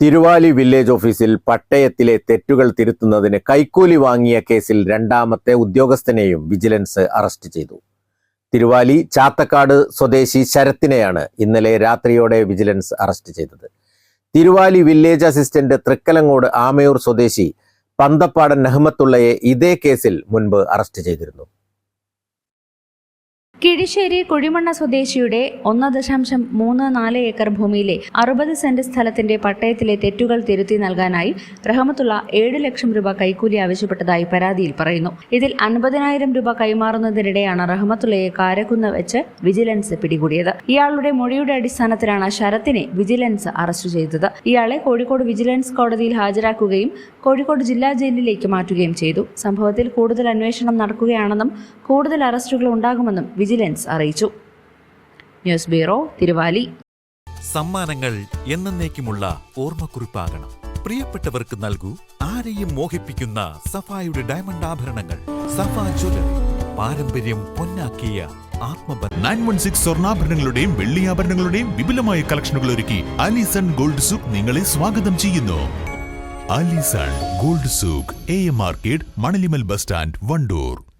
Thiruvali village ഓഫീസിൽ പട്ടയത്തിലെ തെറ്റുകൾ തിരുത്തുന്നതിന് കൈക്കൂലി വാങ്ങിയ കേസിൽ രണ്ടാമത്തെ ഉദ്യോഗസ്ഥനെയും വിജിലൻസ് അറസ്റ്റ് ചെയ്തു. തിരുവാലി ചാത്തക്കാട് സ്വദേശി ശരത്തിനെയാണ് ഇന്നലെ രാത്രിയോടെ വിജിലൻസ് അറസ്റ്റ് ചെയ്തത്. തിരുവാലി വില്ലേജ് അസിസ്റ്റന്റ് തൃക്കലങ്ങോട് ആമയൂർ സ്വദേശി പന്തപ്പാടൻ നഹ്മത്തുള്ളയെ ഇതേ കേസിൽ മുൻപ് അറസ്റ്റ് ചെയ്തിരുന്നു. കിഴിശ്ശേരി കുഴിമണ്ണ സ്വദേശിയുടെ ഒന്ന് ദശാംശം മൂന്ന് നാല് ഏക്കർ ഭൂമിയിലെ അറുപത് സെന്റ് സ്ഥലത്തിന്റെ പട്ടയത്തിലെ തെറ്റുകൾ തിരുത്തി നൽകാനായി റഹമത്തുള്ള ഏഴ് ലക്ഷം രൂപ കൈക്കൂലി ആവശ്യപ്പെട്ടതായി പരാതിയിൽ പറയുന്നു. ഇതിൽ അൻപതിനായിരം രൂപ കൈമാറുന്നതിനിടെയാണ് റഹമത്തുള്ളയെ കാരക്കുന്ന് വെച്ച് വിജിലൻസ് പിടികൂടിയത്. ഇയാളുടെ മൊഴിയുടെ അടിസ്ഥാനത്തിലാണ് ശരത്തിനെ വിജിലൻസ് അറസ്റ്റ് ചെയ്തത്. ഇയാളെ കോഴിക്കോട് വിജിലൻസ് കോടതിയിൽ ഹാജരാക്കുകയും കോഴിക്കോട് ജില്ലാ ജയിലിലേക്ക് മാറ്റുകയും ചെയ്തു. സംഭവത്തിൽ കൂടുതൽ അന്വേഷണം നടക്കുകയാണെന്നും കൂടുതൽ അറസ്റ്റുകൾ ഉണ്ടാകുമെന്നും വിജിലൻസ് അറിയിച്ചു. News bureau Thiruvali. സമ്മാനങ്ങൾ എന്നേക്കുമുള്ള ഓർമ്മക്കുറിപ്പാകണം. പ്രിയപ്പെട്ടവർക്ക് നൽകൂ ആരെയും മോഹിപ്പിക്കുന്ന സഫായുടെ ഡയമണ്ട് ആഭരണങ്ങൾ. സഫാ ജ്വല്ലറി പാരമ്പര്യം പൊന്നാക്കിയ ആത്മബന്ധം. നയൻ വൺ സിക്സ് സ്വർണാഭരണങ്ങളുടെയും വെള്ളിയാഭരണങ്ങളുടെയും വിപുലമായ കളക്ഷനുകൾ ഒരുക്കി അലിസൺ ഗോൾഡ് സൂക്ക് നിങ്ങളെ സ്വാഗതം ചെയ്യുന്നു. Alison gold souk A M market Manalimal bus stand Wandoor.